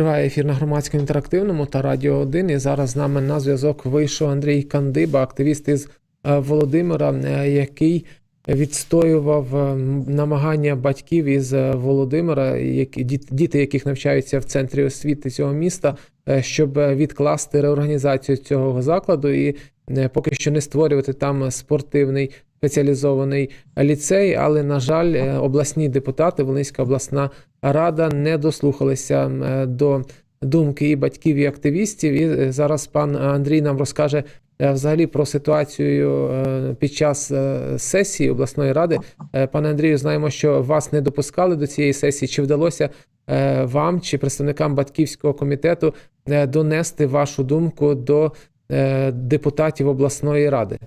Триває ефір на громадському інтерактивному та Радіо 1. І зараз з нами на зв'язок вийшов Андрій Кандиба, активіст із е, Володимира, е, який відстоював е, намагання батьків із Володимира, які діти, яких навчаються в центрі освіти цього міста, щоб відкласти реорганізацію цього закладу і поки що не створювати там спортивний спеціалізований ліцей. Але на жаль, е, обласні депутати, Волинська обласна рада не дослухалися е, до думки і батьків, і активістів. І е, зараз пан Андрій нам розкаже е, взагалі про ситуацію е, під час е, сесії обласної ради. Е, Пане Андрію, знаємо, що вас не допускали до цієї сесії. Чи вдалося е, вам чи представникам батьківського комітету е, донести вашу думку до е, депутатів обласної ради?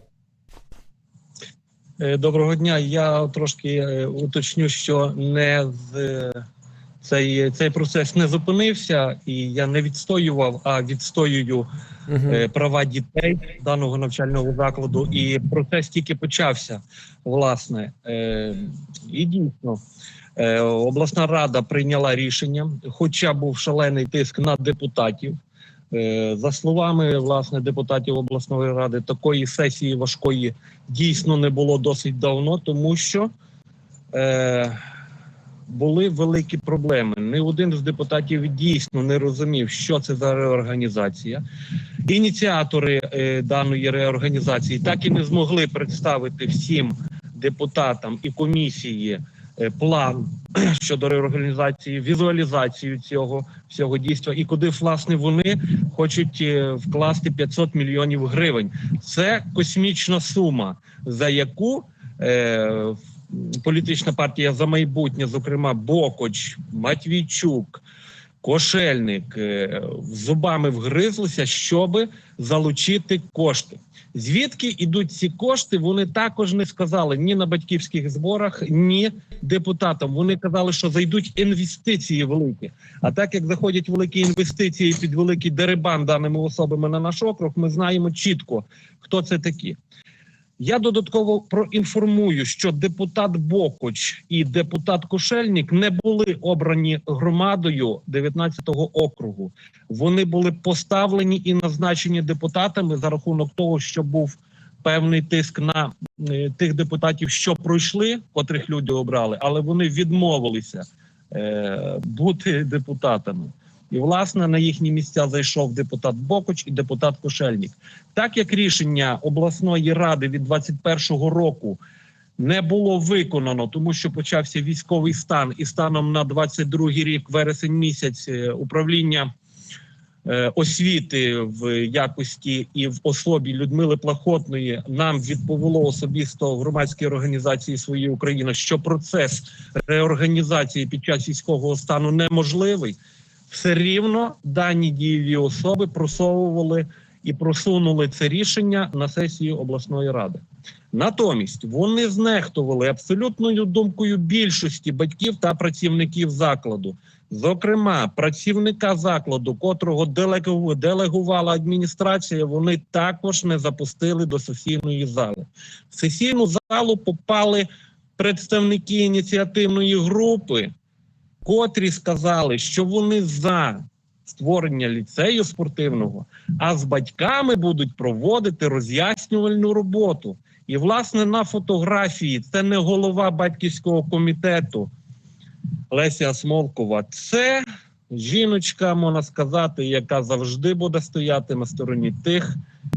Е, Доброго дня. Я трошки е, уточню, що не з е, цей, цей процес не зупинився, і я не відстоював, а відстоюю е, права дітей даного навчального закладу. І процес тільки почався. Власне, е, і дійсно. е, Обласна рада прийняла рішення, хоча був шалений тиск на депутатів. Е, За словами власне депутатів обласної ради, такої сесії важкої дійсно не було досить давно, тому що е, були великі проблеми. Ні один з депутатів дійсно не розумів, що це за реорганізація. Ініціатори е, даної реорганізації так і не змогли представити всім депутатам і комісії е, план щодо реорганізації, візуалізацію цього всього дійства, і куди власне вони хочуть е, вкласти 500 мільйонів гривень. Це космічна сума, за яку е, політична партія за майбутнє, зокрема Бокоч, Матвійчук, Кошельник, е, зубами вгризлися, щоб залучити кошти. Звідки йдуть ці кошти? Вони також не сказали ні на батьківських зборах, ні депутатам. Вони казали, що зайдуть інвестиції великі. А так як заходять великі інвестиції під великий дерибан даними особами на наш округ, ми знаємо чітко, хто це такі. Я додатково проінформую, що депутат Бокоч і депутат Кошельник не були обрані громадою 19-го округу. Вони були поставлені і назначені депутатами за рахунок того, що був певний тиск на е, тих депутатів, що пройшли, котрих люди обрали, але вони відмовилися е, бути депутатами. І власне на їхні місця зайшов депутат Бокоч і депутат Кошельник. Так як рішення обласної ради від 21-го року не було виконано, тому що почався військовий стан, і станом на 22-й рік, вересень місяць, е, управління е, освіти в якості і в особі Людмили Плахотної нам відповіло особисто в громадській організації «Своє Україна, що процес реорганізації під час військового стану неможливий. Все рівно дані дієві особи просовували і просунули це рішення на сесію обласної ради. Натомість вони знехтували абсолютною думкою більшості батьків та працівників закладу. Зокрема, працівника закладу, котрого делегувала адміністрація, вони також не запустили до сесійної зали. В сесійну залу попали представники ініціативної групи, котрі сказали, що вони за створення ліцею спортивного, а з батьками будуть проводити роз'яснювальну роботу. І, власне, на фотографії це не голова батьківського комітету Леся Смолкова, це жіночка, можна сказати, яка завжди буде стояти на стороні тих,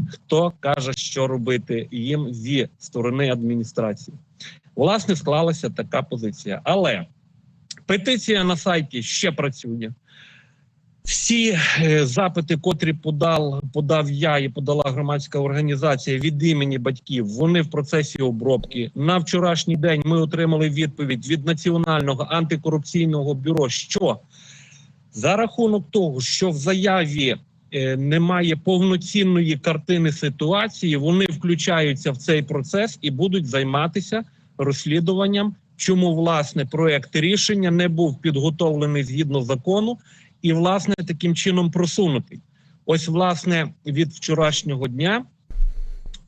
хто каже, що робити їм зі сторони адміністрації. Власне, склалася така позиція. Але петиція на сайті ще працює. Всі е, запити, котрі подав, подав я і подала громадська організація від імені батьків, вони в процесі обробки. На вчорашній день ми отримали відповідь від Національного антикорупційного бюро, що за рахунок того, що в заяві е, немає повноцінної картини ситуації, вони включаються в цей процес і будуть займатися розслідуванням, чому власне проект рішення не був підготовлений згідно закону і, власне, таким чином просунутий. Ось, власне, від вчорашнього дня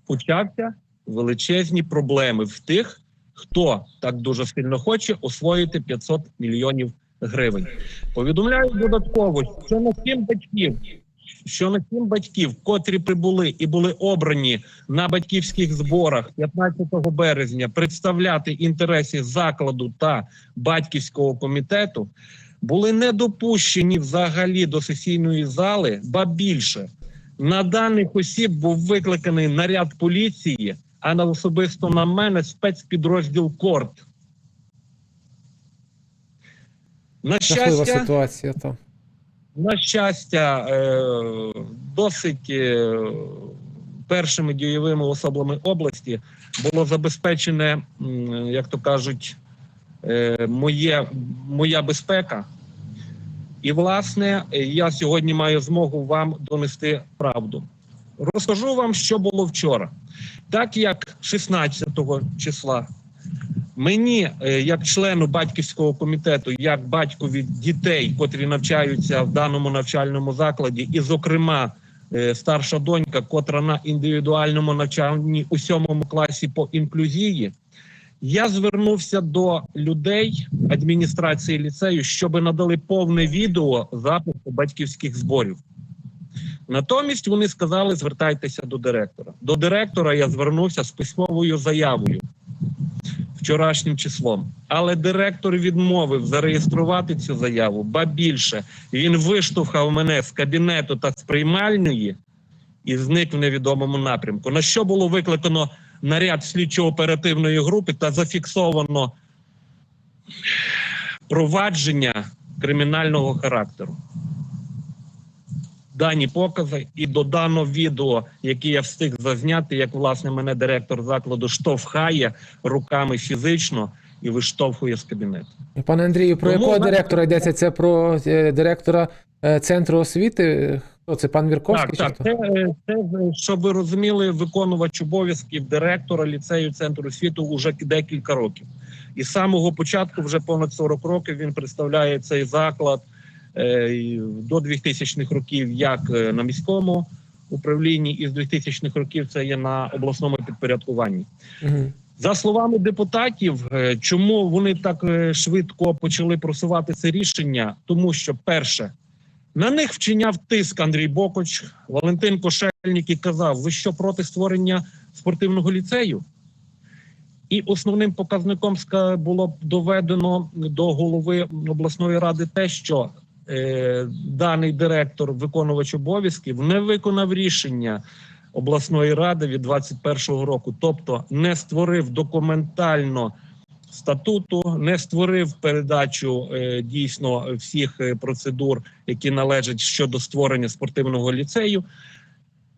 почався величезні проблеми в тих, хто так дуже сильно хоче освоїти 500 мільйонів гривень. Повідомляють додатково, що на сім батьків, що на сім батьків, котрі прибули і були обрані на батьківських зборах 15 березня представляти інтереси закладу та батьківського комітету, були не допущені взагалі до сесійної зали, ба більше на даних осіб був викликаний наряд поліції, а на особисто на мене спецпідрозділ Корт. На щастя, ситуація. То. На щастя, е, досить е, першими дієвими особами області було забезпечене, як то кажуть, е, моє, моя безпека. І, власне, я сьогодні маю змогу вам донести правду. Розкажу вам, що було вчора. Так як 16 числа Мені, е, як члену батьківського комітету, як батькові дітей, котрі навчаються в даному навчальному закладі, і, зокрема, е, старша донька, котра на індивідуальному навчанні у сьомому класі по інклюзії, я звернувся до людей адміністрації ліцею, щоб надали повне відео запису батьківських зборів. Натомість вони сказали: звертайтеся до директора. До директора я звернувся з письмовою заявою вчорашнім числом. Але директор відмовив зареєструвати цю заяву, ба більше він виштовхав мене з кабінету та з приймальної і зник в невідомому напрямку. На що було викликано наряд слідчо-оперативної групи та зафіксовано провадження кримінального характеру. Дані покази і додано відео, яке я встиг зазняти, як власне мене директор закладу штовхає руками фізично і виштовхує з кабінету. Пане Андрію, про Тому якого на- директора йдеться? Це про е, директора е, центру освіти? Хто це? Пан Вірковський? Так, так. Це, це, щоб ви розуміли, виконувач обов'язків директора ліцею центру освіти уже декілька років. І з самого початку, вже понад 40 років, він представляє цей заклад е, до 2000-х років, як е, на міському управлінні, і з 2000-х років це є на обласному підпорядкуванні. За словами депутатів, е, чому вони так е, швидко почали просувати це рішення? Тому що, перше, на них вчиняв тиск Андрій Бокоч, Валентин Кошельник і казав: ви що проти створення спортивного ліцею? І основним показником було доведено до голови обласної ради те, що е, даний директор, виконувач обов'язків, не виконав рішення обласної ради від 21-го року, тобто не створив документально статуту, не створив передачу е, дійсно всіх е, процедур, які належать щодо створення спортивного ліцею.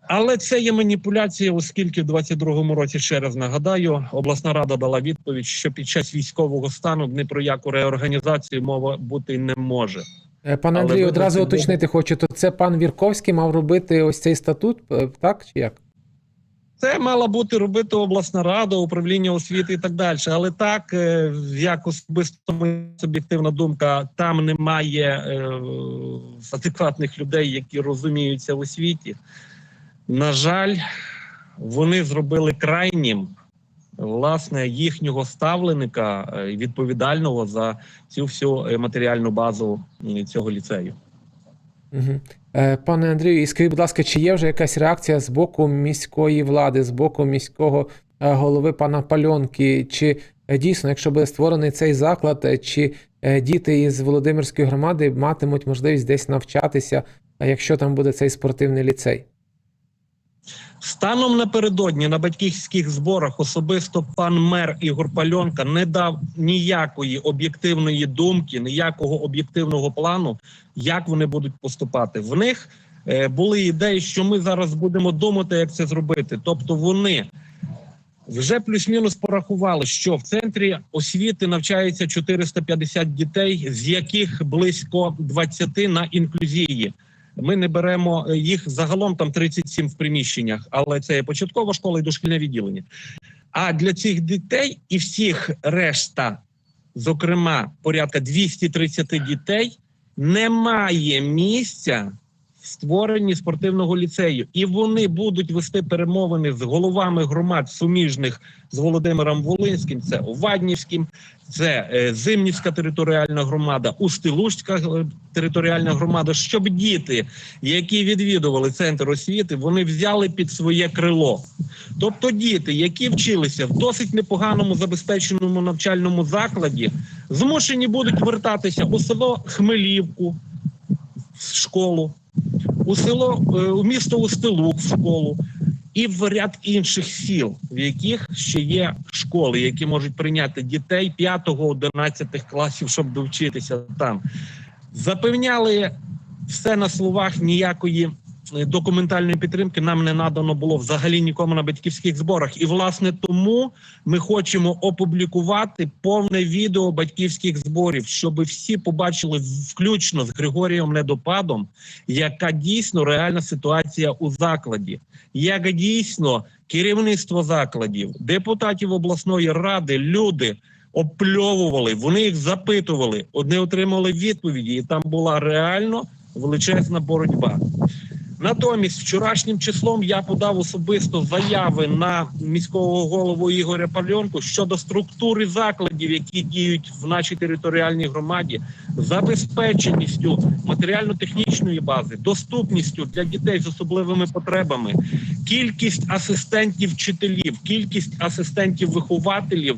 Але це є маніпуляція, оскільки в 22-му році ще раз нагадаю, обласна рада дала відповідь, що під час військового стану ні про яку реорганізацію мова бути не може. Е, Пане Андрію, одразу уточнити хочу, то це пан Вірковський мав робити ось цей статут, е, так чи як? Це мала бути робити обласна рада, управління освіти і так далі. Але так, е, як особисто моя суб'єктивна думка, там немає е, адекватних людей, які розуміються в освіті. На жаль, вони зробили крайнім власне їхнього ставленика е, відповідального за цю всю матеріальну базу е, цього ліцею. Угу. Пане Андрію, і скажіть, будь ласка, чи є вже якась реакція з боку міської влади, з боку міського голови пана Пальонки? Чи дійсно, якщо буде створений цей заклад, чи діти із Володимирської громади матимуть можливість десь навчатися, якщо там буде цей спортивний ліцей? Станом напередодні на батьківських зборах особисто пан мер Ігор Пальонка не дав ніякої об'єктивної думки, ніякого об'єктивного плану, як вони будуть поступати. В них е, були ідеї, що ми зараз будемо думати, як це зробити. Тобто, вони вже плюс-мінус порахували, що в центрі освіти навчається 450 дітей, з яких близько 20 на інклюзії. Ми не беремо е, їх загалом там 37 в приміщеннях, але це є початкова школа і дошкільне відділення. А для цих дітей і всіх решта, зокрема, порядка 230 дітей, немає місця створенні спортивного ліцею, і вони будуть вести перемовини з головами громад суміжних з Володимиром Волинським. Це Оваднівським, це е, Зимнівська територіальна громада, Устилуцька е, територіальна громада, щоб діти, які відвідували центр освіти, вони взяли під своє крило. Тобто діти, які вчилися в досить непоганому забезпеченому навчальному закладі, змушені будуть вертатися у село Хмелівку школу, у село е, у місто Устилук в школу і в ряд інших сіл, в яких ще є школи, які можуть прийняти дітей 5-11 класів, щоб довчитися там. Запевняли все на словах ніякої документальної підтримки нам не надано було взагалі нікому на батьківських зборах. І власне тому ми хочемо опублікувати повне відео батьківських зборів, щоб всі побачили включно з Григорієм Недопадом, яка дійсно реальна ситуація у закладі, як дійсно керівництво закладів, депутатів обласної ради, люди опльовували, вони їх запитували, одне отримали відповіді, і там була реально величезна боротьба. Натомість, вчорашнім числом я подав особисто заяви на міського голову Ігоря Пальонку щодо структури закладів, які діють в нашій територіальній громаді, забезпеченістю матеріально-технічної бази, доступністю для дітей з особливими потребами, кількість асистентів вчителів, кількість асистентів вихователів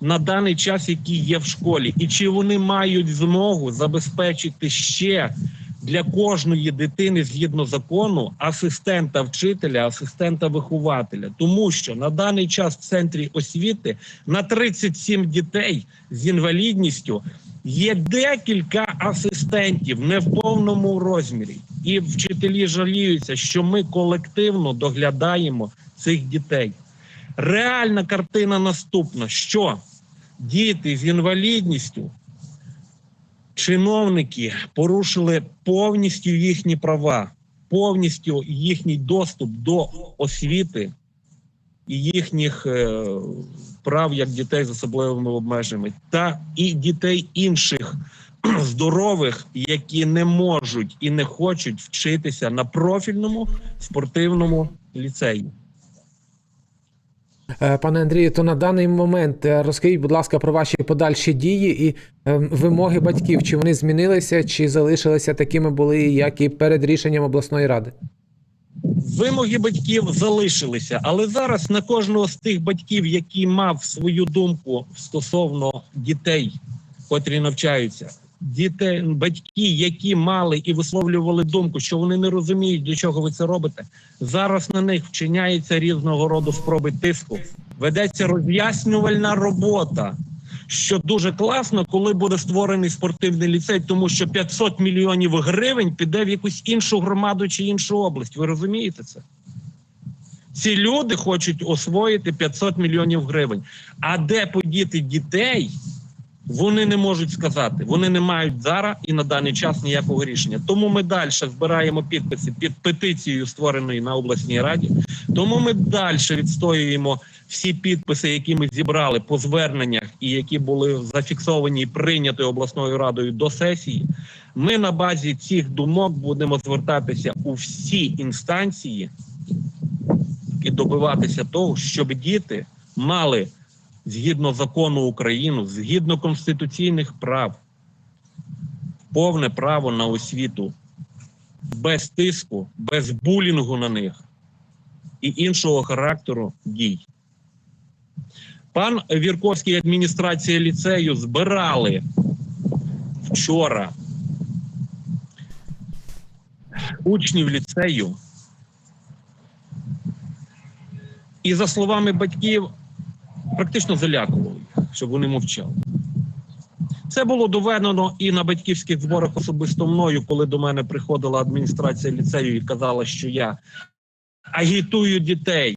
на даний час, які є в школі, і чи вони мають змогу забезпечити ще для кожної дитини згідно закону асистента вчителя, асистента вихователя, тому що на даний час в центрі освіти на 37 дітей з інвалідністю є декілька асистентів не в повному розмірі, і вчителі жаліються, що ми колективно доглядаємо цих дітей. Реальна картина наступна: що діти з інвалідністю чиновники порушили повністю їхні права, повністю їхній доступ до освіти і їхніх е, прав як дітей з особливими обмеженнями, та і дітей інших здорових, які не можуть і не хочуть вчитися на профільному спортивному ліцеї. Е, Пане Андрію, то на даний момент е, розкажіть, будь ласка, про ваші подальші дії і е, вимоги батьків. Чи вони змінилися, чи залишилися такими були, як і перед рішенням обласної ради? Вимоги батьків залишилися, але зараз на кожного з тих батьків, який мав свою думку стосовно дітей, котрі навчаються, дітей, батьки, які мали і висловлювали думку, що вони не розуміють, для чого ви це робите. Зараз на них вчиняється різного роду спроби тиску. Ведеться роз'яснювальна робота. Що дуже класно, коли буде створений спортивний ліцей, тому що 500 мільйонів гривень піде в якусь іншу громаду чи іншу область. Ви розумієте це? Ці люди хочуть освоїти 500 мільйонів гривень. А де подіти дітей, вони не можуть сказати. Вони не мають зараз і на даний час ніякого рішення. Тому ми далі збираємо підписи під петицією, створеною на обласній раді. Тому ми далі відстоюємо всі підписи, які ми зібрали по зверненнях і які були зафіксовані і прийняті обласною радою до сесії. Ми на базі цих думок будемо звертатися у всі інстанції і добиватися того, щоб діти мали згідно закону України, згідно конституційних прав, повне право на освіту без тиску, без булінгу на них і іншого характеру дій. Пан Вірковський адміністрація ліцею збирали вчора учнів ліцею. І за словами батьків, практично залякували їх, щоб вони мовчали. Це було доведено і на батьківських зборах особисто мною, коли до мене приходила адміністрація ліцею і казала, що я агітую дітей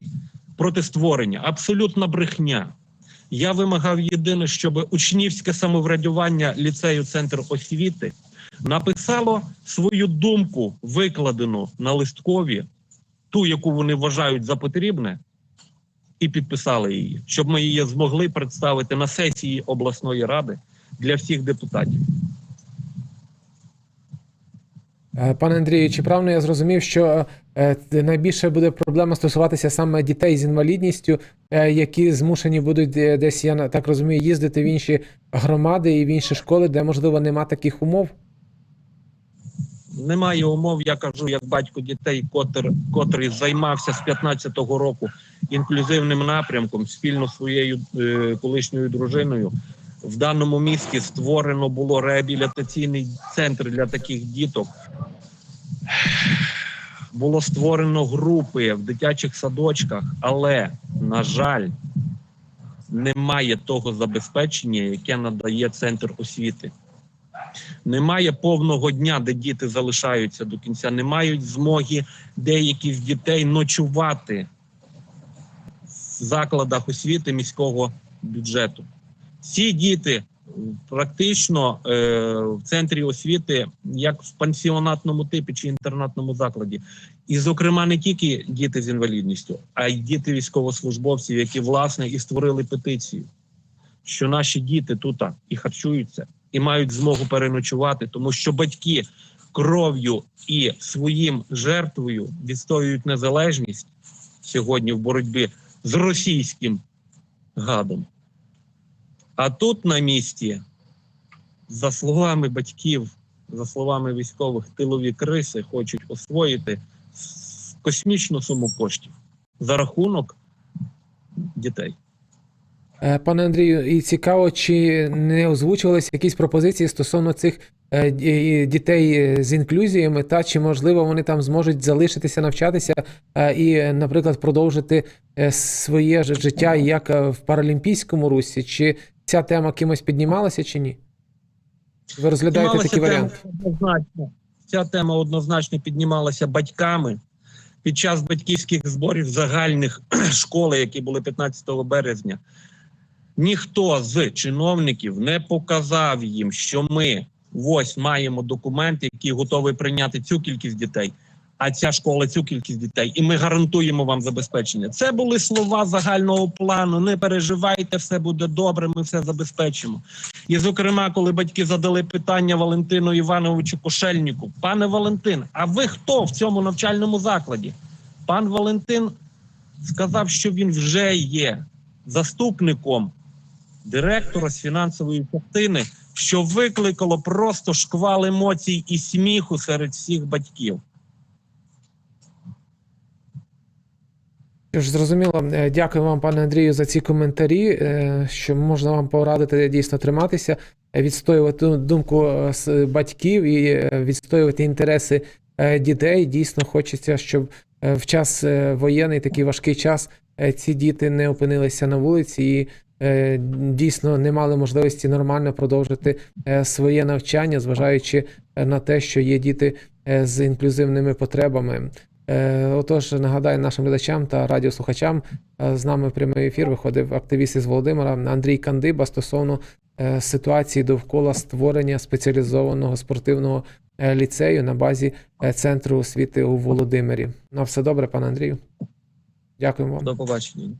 проти створення. Абсолютна брехня. Я вимагав єдине, щоб учнівське самоврядування ліцею Центр освіти написало свою думку, викладену на листкові, ту, яку вони вважають за потрібне, і підписали її, щоб ми її змогли представити на сесії обласної ради для всіх депутатів. Е, Пане Андрію, чи правильно я зрозумів, що е, найбільше буде проблема стосуватися саме дітей з інвалідністю, е, які змушені будуть десь, я так розумію, їздити в інші громади і в інші школи, де можливо нема таких умов? Немає умов, я кажу, як батько дітей, котр, котрий займався з 15-го року інклюзивним напрямком спільно з своєю е, колишньою дружиною. В даному місті створено було реабілітаційний центр для таких діток. Було створено групи в дитячих садочках, але, на жаль, немає того забезпечення, яке надає центр освіти. Немає повного дня, де діти залишаються до кінця, не мають змоги деякі з дітей ночувати в закладах освіти міського бюджету. Ці діти практично е, в центрі освіти, як в пансіонатному типі чи інтернатному закладі. І, зокрема, не тільки діти з інвалідністю, а й діти військовослужбовців, які власне і створили петицію, що наші діти тут і харчуються, і мають змогу переночувати, тому що батьки кров'ю і своїм жертвою відстоюють незалежність сьогодні в боротьбі з російським гадом. А тут на місці, за словами батьків, за словами військових, тилові криси хочуть освоїти космічну суму коштів за рахунок дітей. Е, Пане Андрію, і цікаво, чи не озвучувалися якісь пропозиції стосовно цих е, дітей е, з інклюзіями, та чи можливо вони там зможуть залишитися навчатися і, наприклад, продовжити своє життя як в паралімпійському русі? Чи ця тема кимось піднімалася чи ні? Ви розглядаєте Піднімалася такий варіант? однозначно. Ця тема однозначно піднімалася батьками під час батьківських зборів загальних школи, які були 15 березня. Ніхто з чиновників не показав їм, що ми ось маємо документ, який готовий прийняти цю кількість дітей, а ця школа цю кількість дітей, і ми гарантуємо вам забезпечення. Це були слова загального плану. Не переживайте, все буде добре. Ми все забезпечимо. І, зокрема, коли батьки задали питання Валентину Івановичу Кошельнику, пане Валентин, а ви хто в цьому навчальному закладі? Пан Валентин сказав, що він вже є заступником директора з фінансової частини, що викликало просто шквал емоцій і сміху серед всіх батьків. Ж, зрозуміло, Е, дякую вам, пане Андрію, за ці коментарі. е, Що можна вам порадити дійсно триматися, е, відстоювати думку батьків і відстоювати інтереси дітей. Дійсно, хочеться, щоб в час воєнний, такий важкий час, ці діти не опинилися на вулиці і дійсно не мали можливості нормально продовжити е, своє навчання, зважаючи е, на те, що є діти е, з інклюзивними потребами. Е, Отож, нагадаю нашим глядачам та радіослухачам, е, з нами в прямий ефір виходив активіст із Володимира Андрій Кандиба стосовно е, ситуації довкола створення спеціалізованого спортивного е, ліцею на базі е, центру освіти у Володимирі. На все добре, пане Андрію. Дякуємо вам. До побачення.